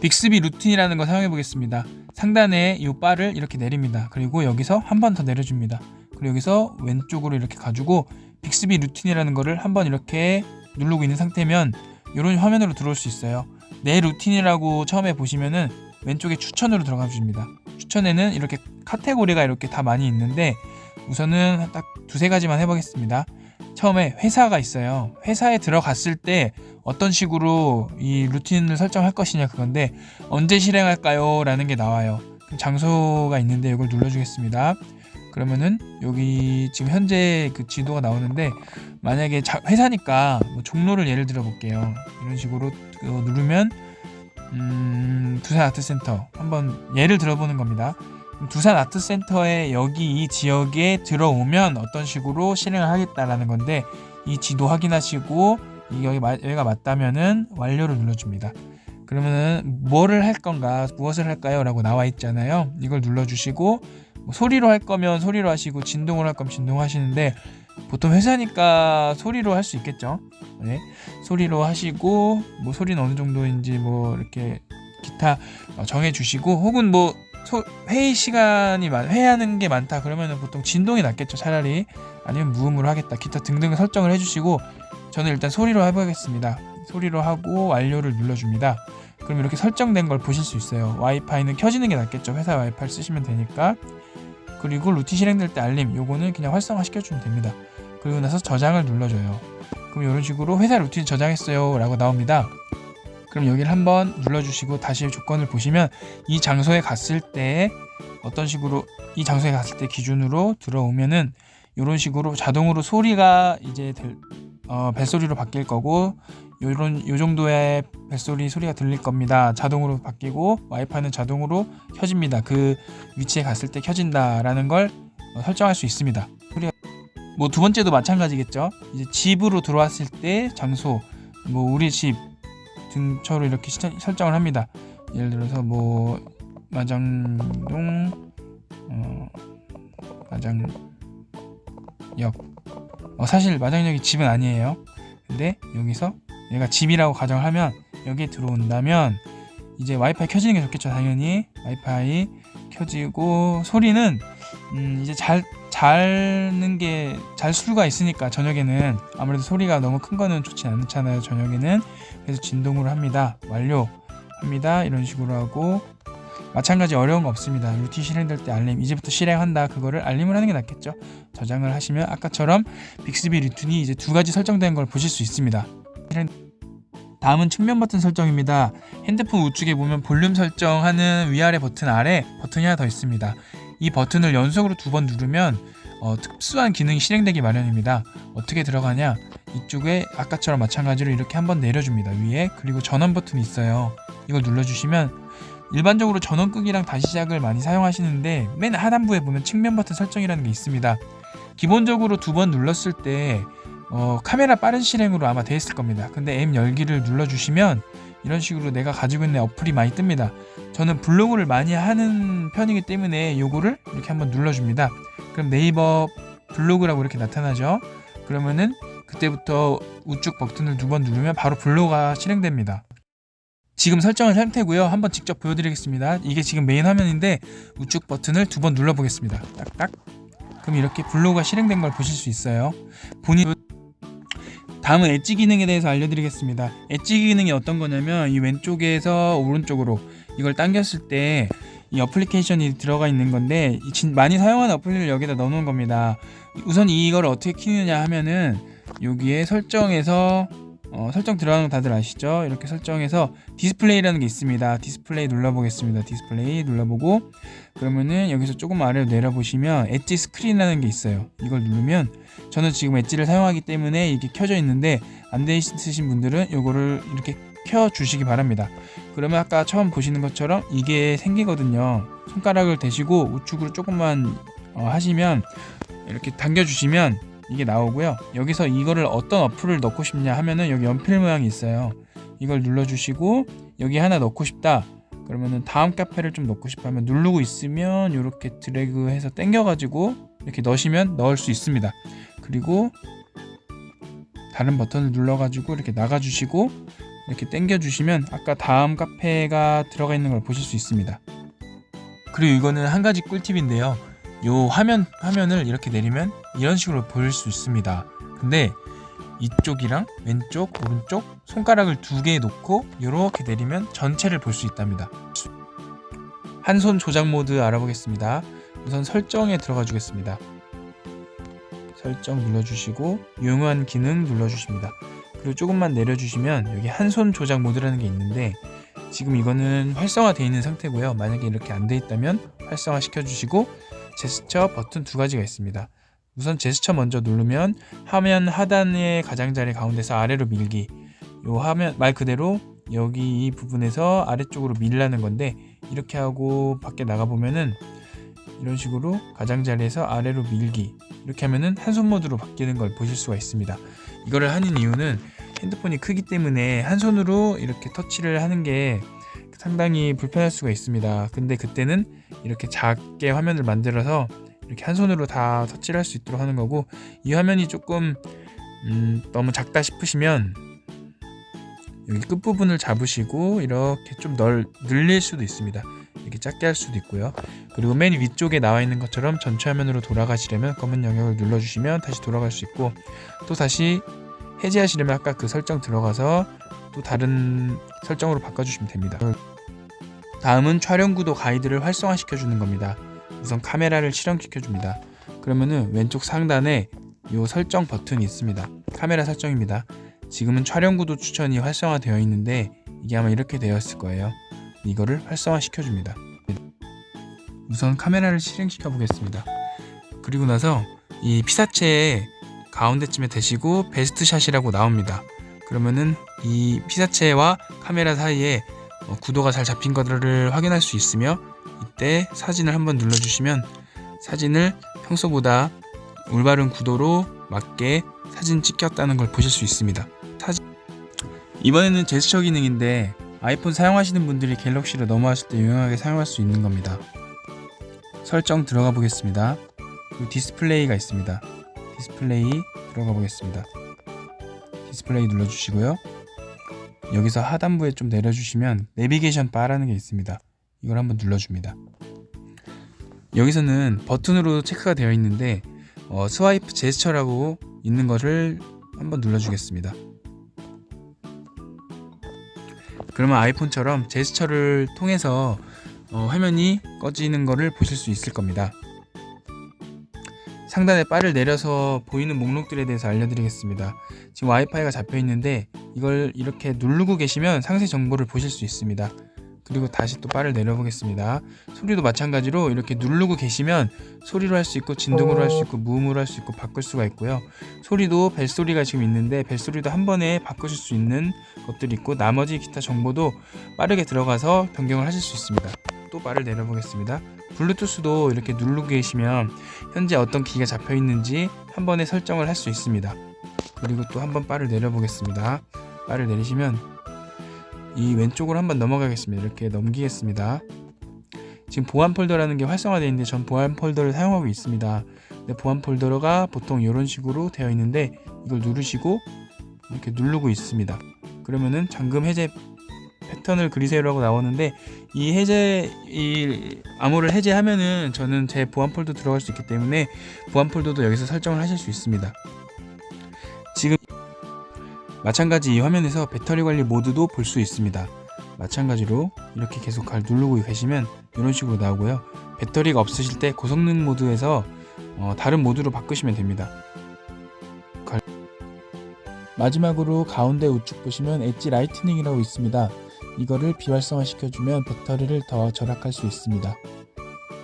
빅스비 루틴이라는 거 사용해 보겠습니다. 상단에 이 바를 이렇게 내립니다. 그리고 여기서 한 번 더 내려줍니다. 그리고 여기서 왼쪽으로 이렇게 가지고 빅스비 루틴이라는 거를 한 번 이렇게 누르고 있는 상태면 이런 화면으로 들어올 수 있어요. 내 루틴이라고 처음에 보시면은 왼쪽에 추천으로 들어가 줍니다. 추천에는 이렇게 카테고리가 이렇게 다 많이 있는데 우선은 딱 두세 가지만 해보겠습니다. 처음에 회사가 있어요. 회사에 들어갔을 때 어떤 식으로 이 루틴을 설정할 것이냐 그건데 언제 실행할까요? 라는 게 나와요. 장소가 있는데 이걸 눌러주겠습니다. 그러면은 여기 지금 현재 그 지도가 나오는데 만약에 자- 회사니까 뭐 종로를 예를 들어 볼게요. 이런 식으로 그거 누르면 음, 두산 아트센터 한번 예를 들어보는 겁니다. 두산 아트센터에 여기 이 지역에 들어오면 어떤 식으로 실행을 하겠다라는 건데 이 지도 확인하시고 이 여기 마- 여기가 맞다면은 완료를 눌러줍니다. 그러면은 뭐를 할 건가 무엇을 할까요?라고 나와 있잖아요. 이걸 눌러주시고 뭐 소리로 할 거면 소리로 하시고 진동으로 할 거면 진동 하시는데 보통 회사니까 소리로 할 수 있겠죠. 네. 소리로 하시고 뭐 소리는 어느 정도인지 뭐 이렇게 기타 어, 정해 주시고 혹은 뭐 소- 회의 시간이 많 회의하는 게 많다 그러면은 보통 진동이 낫겠죠 차라리. 아니면 무음으로 하겠다 기타 등등 설정을 해주시고 저는 일단 소리로 해보겠습니다. 소리로 하고 완료를 눌러줍니다. 그럼 이렇게 설정된 걸 보실 수 있어요. 와이파이는 켜지는 게 낫겠죠. 회사 와이파이를 쓰시면 되니까. 그리고 루틴 실행될 때 알림 요거는 그냥 활성화 시켜주면 됩니다. 그리고 나서 저장을 눌러줘요. 그럼 이런 식으로 회사 루틴 저장했어요 라고 나옵니다 그럼 여기를 한번 눌러주시고 다시 조건을 보시면 이 장소에 갔을 때 어떤 식으로 이 장소에 갔을 때 기준으로 들어오면은 이런 식으로 자동으로 소리가 이제 될, 어, 벨소리로 바뀔 거고 요런 요 정도의 벨소리 소리가 들릴 겁니다. 자동으로 바뀌고 와이파이는 자동으로 켜집니다. 그 위치에 갔을 때 켜진다라는 걸 어, 설정할 수 있습니다. 소리가 뭐 두 번째도 마찬가지겠죠. 이제 집으로 들어왔을 때 장소 뭐 우리 집 등처로 이렇게 시- 설정을 합니다. 예를 들어서 뭐 마장동 어, 마장역 어, 사실 마장역이 집은 아니에요. 근데 여기서 얘가 집이라고 가정을 하면 여기에 들어온다면 이제 와이파이 켜지는 게 좋겠죠 당연히 와이파이 켜지고 소리는 음, 이제 잘 자는 게 잘 수가 있으니까 저녁에는 아무래도 소리가 너무 큰 거는 좋지 않잖아요 저녁에는. 그래서 진동으로 합니다. 완료 합니다. 이런 식으로 하고. 마찬가지 어려운 거 없습니다. 루틴 실행될 때 알림 이제부터 실행한다. 그거를 알림을 하는 게 낫겠죠. 저장을 하시면 아까처럼 빅스비 루틴이 이제 두 가지 설정된 걸 보실 수 있습니다. 다음은 측면 버튼 설정입니다. 핸드폰 우측에 보면 볼륨 설정하는 위아래 버튼 아래 버튼이 하나 더 있습니다 이 버튼을 연속으로 두 번 누르면 어, 특수한 기능이 실행되기 마련입니다. 어떻게 들어가냐? 이쪽에 아까처럼 마찬가지로 이렇게 한번 내려줍니다. 위에 그리고 전원 버튼이 있어요. 이걸 눌러주시면 일반적으로 전원 끄기랑 다시 시작을 많이 사용하시는데 맨 하단부에 보면 측면 버튼 설정이라는 게 있습니다. 기본적으로 두 번 눌렀을 때 어, 카메라 빠른 실행으로 아마 돼 있을 겁니다. 근데 M 열기를 눌러주시면 이런 식으로 내가 가지고 있는 어플이 많이 뜹니다 저는 블로그를 많이 하는 편이기 때문에 요거를 이렇게 한번 눌러줍니다 그럼 네이버 블로그라고 이렇게 나타나죠 그러면은 그때부터 우측 버튼을 두 번 누르면 바로 블로그가 실행됩니다. 지금 설정한 상태고요. 한번 직접 보여드리겠습니다. 이게 지금 메인 화면인데 우측 버튼을 두 번 눌러보겠습니다. 딱딱. 그럼 이렇게 블로그가 실행된 걸 보실 수 있어요. 본인 다음은 엣지 기능에 대해서 알려드리겠습니다. 엣지 기능이 어떤 거냐면 이 왼쪽에서 오른쪽으로 이걸 당겼을 때 이 어플리케이션이 들어가 있는 건데 많이 사용하는 어플리를 여기다 넣어놓은 겁니다. 우선 이걸 어떻게 키느냐 하면은 여기에 설정에서 어, 설정 들어가는 거 다들 아시죠? 이렇게 설정해서 디스플레이라는 게 있습니다. 디스플레이 눌러보겠습니다. 디스플레이 눌러보고 그러면은 여기서 조금 아래로 내려보시면 엣지 스크린이라는 게 있어요. 이걸 누르면 저는 지금 엣지를 사용하기 때문에 이게 켜져 있는데 안돼 있으신 분들은 이거를 이렇게 켜 주시기 바랍니다. 그러면 아까 처음 보시는 것처럼 이게 생기거든요. 손가락을 대시고 우측으로 조금만 어, 하시면 이렇게 당겨 주시면 이게 나오고요. 여기서 이거를 어떤 어플을 넣고 싶냐 하면은 여기 연필 모양이 있어요. 이걸 눌러 주시고 여기 하나 넣고 싶다. 그러면은 다음 카페를 좀 넣고 싶어 하면 누르고 있으면 이렇게 드래그해서 당겨 가지고 이렇게 넣으시면 넣을 수 있습니다. 그리고 다른 버튼을 눌러 가지고 이렇게 나가 주시고 이렇게 당겨 주시면 아까 다음 카페가 들어가 있는 걸 보실 수 있습니다. 그리고 이거는 한 가지 꿀팁인데요. 요 화면 화면을 이렇게 내리면 이런 식으로 보일 수 있습니다. 근데 이쪽이랑 왼쪽, 오른쪽 손가락을 두 개 놓고 이렇게 내리면 전체를 볼 수 있답니다. 한 손 조작 모드 알아보겠습니다. 우선 설정에 들어가 주겠습니다. 설정 눌러주시고 유용한 기능 눌러주십니다. 그리고 조금만 내려주시면 여기 한 손 조작 모드라는 게 있는데 지금 이거는 활성화되어 있는 상태고요. 만약에 이렇게 안 돼 있다면 활성화 시켜주시고 제스처 버튼 두 가지가 있습니다. 우선 제스처 먼저 누르면 화면 하단의 가장자리 가운데서 아래로 밀기 요 화면 말 그대로 여기 이 부분에서 아래쪽으로 밀라는 건데 이렇게 하고 밖에 나가 보면은 이런 식으로 가장자리에서 아래로 밀기 이렇게 하면은 한 손 모드로 바뀌는 걸 보실 수가 있습니다. 이거를 하는 이유는 핸드폰이 크기 때문에 한 손으로 이렇게 터치를 하는 게 상당히 불편할 수가 있습니다. 근데 그때는 이렇게 작게 화면을 만들어서 이렇게 한 손으로 다 터치를 할 수 있도록 하는 거고 이 화면이 조금 음, 너무 작다 싶으시면 여기 끝부분을 잡으시고 이렇게 좀 널, 늘릴 수도 있습니다. 이렇게 작게 할 수도 있고요. 그리고 맨 위쪽에 나와 있는 것처럼 전체 화면으로 돌아가시려면 검은 영역을 눌러주시면 다시 돌아갈 수 있고 또 다시 해제하시려면 아까 그 설정 들어가서 또 다른 설정으로 바꿔주시면 됩니다. 다음은 촬영 구도 가이드를 활성화시켜 주는 겁니다. 우선 카메라를 실행시켜 줍니다. 그러면은 왼쪽 상단에 이 설정 버튼이 있습니다. 카메라 설정입니다. 지금은 촬영 구도 추천이 활성화되어 있는데 이게 아마 이렇게 되었을 거예요. 이거를 활성화시켜 줍니다. 우선 카메라를 실행시켜 보겠습니다. 그리고 나서 이 피사체 가운데쯤에 대시고 베스트 샷이라고 나옵니다. 그러면은 이 피사체와 카메라 사이에 어, 구도가 잘 잡힌 것들을 확인할 수 있으며 이때 사진을 한번 눌러주시면 사진을 평소보다 올바른 구도로 맞게 사진 찍혔다는 걸 보실 수 있습니다. 사진 이번에는 제스처 기능인데 아이폰 사용하시는 분들이 갤럭시로 넘어왔을 때 유용하게 사용할 수 있는 겁니다. 설정 들어가 보겠습니다. 디스플레이가 있습니다. 디스플레이 들어가 보겠습니다. 디스플레이 눌러주시고요. 여기서 하단부에 좀 내려주시면 내비게이션 바라는 게 있습니다. 이걸 한번 눌러줍니다. 여기서는 버튼으로 체크가 되어 있는데 어, 스와이프 제스처라고 있는 것을 한번 눌러주겠습니다. 그러면 아이폰처럼 제스처를 통해서 어, 화면이 꺼지는 것을 보실 수 있을 겁니다. 상단에 바를 내려서 보이는 목록들에 대해서 알려드리겠습니다. 지금 와이파이가 잡혀 있는데 이걸 이렇게 누르고 계시면 상세 정보를 보실 수 있습니다. 그리고 다시 또 바를 내려보겠습니다. 소리도 마찬가지로 이렇게 누르고 계시면 소리로 할 수 있고 진동으로 할 수 있고 무음으로 할 수 있고 바꿀 수가 있고요. 소리도 벨소리가 지금 있는데 벨소리도 한 번에 바꾸실 수 있는 것들이 있고 나머지 기타 정보도 빠르게 들어가서 변경을 하실 수 있습니다. 또 바를 내려보겠습니다. 블루투스도 이렇게 누르고 계시면 현재 어떤 기기가 잡혀 있는지 한 번에 설정을 할 수 있습니다. 그리고 또 한 번 바를 내려보겠습니다. 바를 내리시면 이 왼쪽으로 한번 넘어가겠습니다. 이렇게 넘기겠습니다. 지금 보안 폴더라는 게 활성화되어 있는데 전 보안 폴더를 사용하고 있습니다. 근데 보안 폴더가 보통 이런 식으로 되어 있는데 이걸 누르시고 이렇게 누르고 있습니다. 그러면은 잠금 해제 패턴을 그리세요라고 나오는데 이 해제 이 암호를 해제하면은 저는 제 보안 폴더 들어갈 수 있기 때문에 보안 폴더도 여기서 설정을 하실 수 있습니다. 마찬가지 이 화면에서 배터리 관리 모드도 볼 수 있습니다. 마찬가지로 이렇게 계속 갈 누르고 계시면 이런 식으로 나오고요. 배터리가 없으실 때 고성능 모드에서 어, 다른 모드로 바꾸시면 됩니다. 갈- 마지막으로 가운데 우측 보시면 엣지 라이트닝이라고 있습니다. 이거를 비활성화 시켜주면 배터리를 더 절약할 수 있습니다.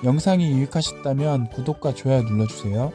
영상이 유익하셨다면 구독과 좋아요 눌러주세요.